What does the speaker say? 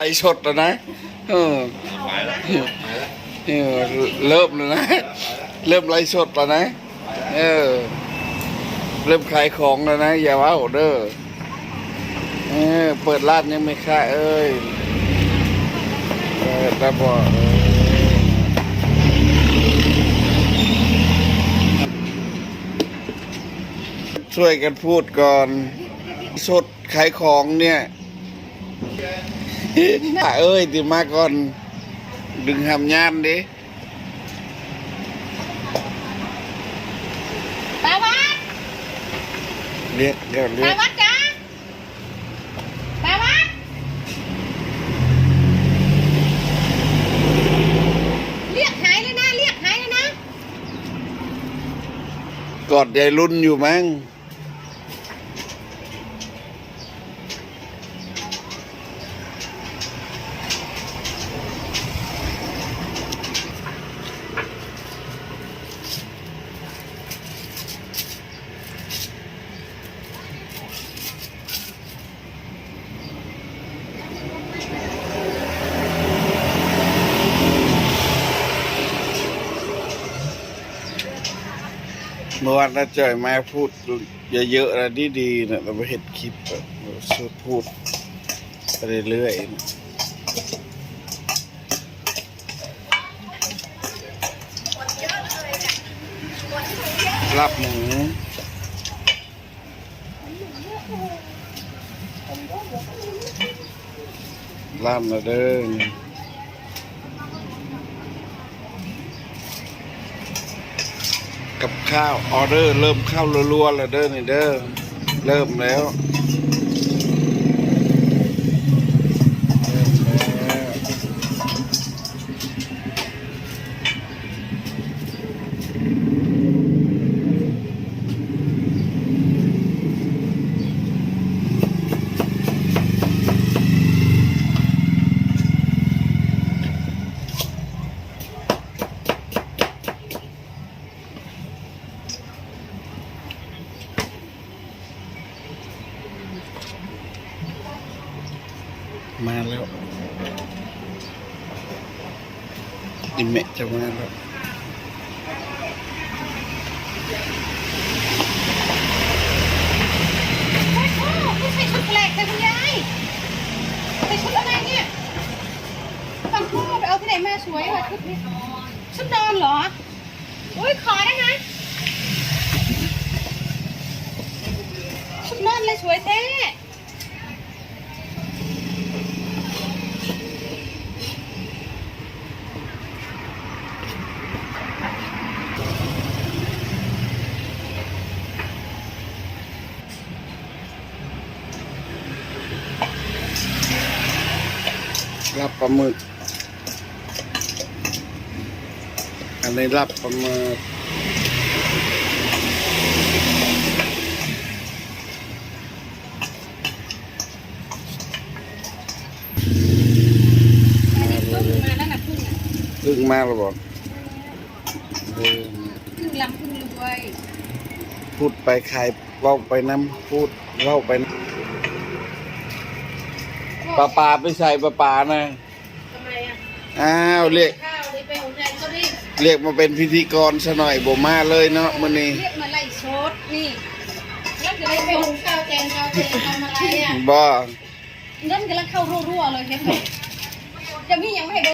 ไอชดแล้วนะเออเออเริ่มแล้วนะ เริ่มไล่สดแล้วนะ เออ เริ่มขายของแล้วนะ อย่าว่าเด้อเออ เปิดร้านยังไม่ค่าเอ้ยเออแต่บอกเออช่วยกันพูดก่อนสดขายของเนี่ย อะเอ้ยติมาก่อนดึงหำยานดิตาวัดเรียกเดี๋ยวเรียตากวัดจ้าตาวัดเรียกหายเลยนะเรียกหายเลยนะกอดยายรุ่นอยู่มั้ง มื่อวานน้าจ่อยมาพูดเยอะๆนะดีๆนะเราไปเห็นคลิปสุดพูดไปเรื่อยๆนะรับหมูลาบนะเด้อ กับข้าวออเดอร์ เริ่มเข้ารัวๆแล้วเด้อนี่เด้อเริ่มแล้ว มาแล้วดิเมะจะมาแล้วไม่ใส่ชุดแปลกเลยคุณยายใส่ชุดอะไรเนี่ยฟังพ่อไปเอาที่ไหนมาสวยว่ะชุดนี้ชุดนอนเหรอ อุ้ยขอได้นะชุดนอนเลยสวยแท้ รับปลาหมึก อันนี้รับปลาหมึกมาเลพึ่งยมาแล้วนะพึ่งอะพึ่งมาแล้วบอกเออพึ่งลำพึ่งรวย พูดไปขายเว้าไปน้ำพูดเว้าไปน้ำ ปลาปลาไปใส่ปลาปลานะทำไมอะอ้าวเรียกข้าวนี่ไปของแทนก็รีบเรียกมาเป็นพิธีกรซะหน่อยบ่มาเลยเนาะมื้อนี้เรียกมาไล่โชดนี่แล้วจะได้ไปหุงข้าวแกงข้าวเจทำอะไรอะบ่เงินกำลังเข้ารั่วๆเลยเห็นไหมจะมียังไม่ให้ดู